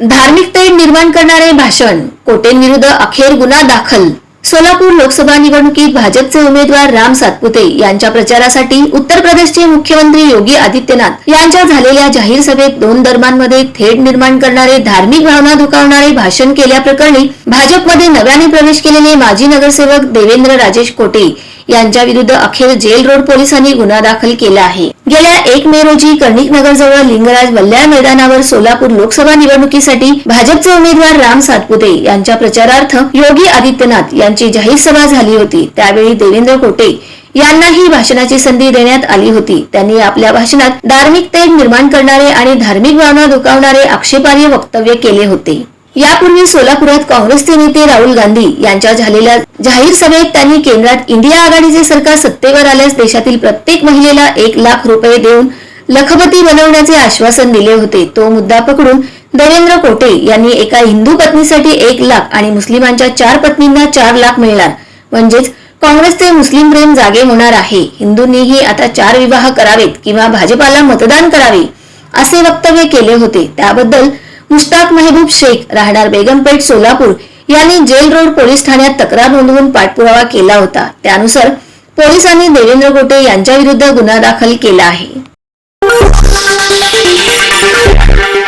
धार्मिक तेढ निर्माण करणारे भाषण कोटेंविरुद्ध अखेर गुन्हा दाखल. सोलापूर लोकसभा निवडणुकीत भाजपचे उमेदवार राम सातपुते यांच्या प्रचारासाठी उत्तर प्रदेशचे मुख्यमंत्री योगी आदित्यनाथ यांच्या झालेल्या जाहीर सभेत दोन धर्मांमध्ये थेट निर्माण करणारे धार्मिक भावना दुखावणारे भाषण केल्याप्रकरणी भाजपमध्ये नव्याने प्रवेश केलेले माजी नगरसेवक देवेंद्र राजेश कोटे यांच्या विरुद्ध अखेर जेल रोड पोलिसांनी गुन्हा दाखल केला आहे. गेल्या एक मे रोजी कर्णिक नगरजवळ लिंगराज वल्ल्याळ मैदानावर सोलापूर लोकसभा निवडणुकीसाठी भाजपचे उमेदवार राम सातपुते यांच्या प्रचारार्थ योगी आदित्यनाथ यांची जाहीर सभा झाली होती. त्यावेळी देवेंद्र कोटे यांनाही भाषणाची संधी देण्यात आली होती. त्यांनी आपल्या भाषणात धार्मिक तेढ निर्माण करणारे आणि धार्मिक भावना दुखावणारे आक्षेपार्ह वक्तव्य केले होते. यापूर्वी सोलापुरात काँग्रेसचे नेते राहुल गांधी यांच्या झालेल्या जाहीर सभेत त्यांनी केंद्रात इंडिया आघाडीचे सरकार सत्तेवर आल्यास देशातील प्रत्येक महिलेला एक लाख रुपये देऊन लखपती बनवण्याचे आश्वासन दिले होते. तो मुद्दा पकडून देवेंद्र कोटे यांनी एका हिंदू पत्नीसाठी एक लाख आणि मुस्लिमांच्या चार पत्नींना चार लाख मिळणार. म्हणजेच काँग्रेसचे मुस्लिम प्रेम जागे होणार आहे. हिंदूंनीही आता चार विवाह करावेत किंवा भाजपाला मतदान करावे असे वक्तव्य केले होते. त्याबद्दल मुश्ताक मेहबूब शेख राहणार बेगमपेठ सोलापूर. यांनी जेल रोड पोलीस ठाण्यात तक्रार नोंदवून पाठपुरावा केला होता. त्यानुसार पोलिसांनी देवेंद्र गोटे यांच्या विरुद्ध गुन्हा दाखल केला आहे.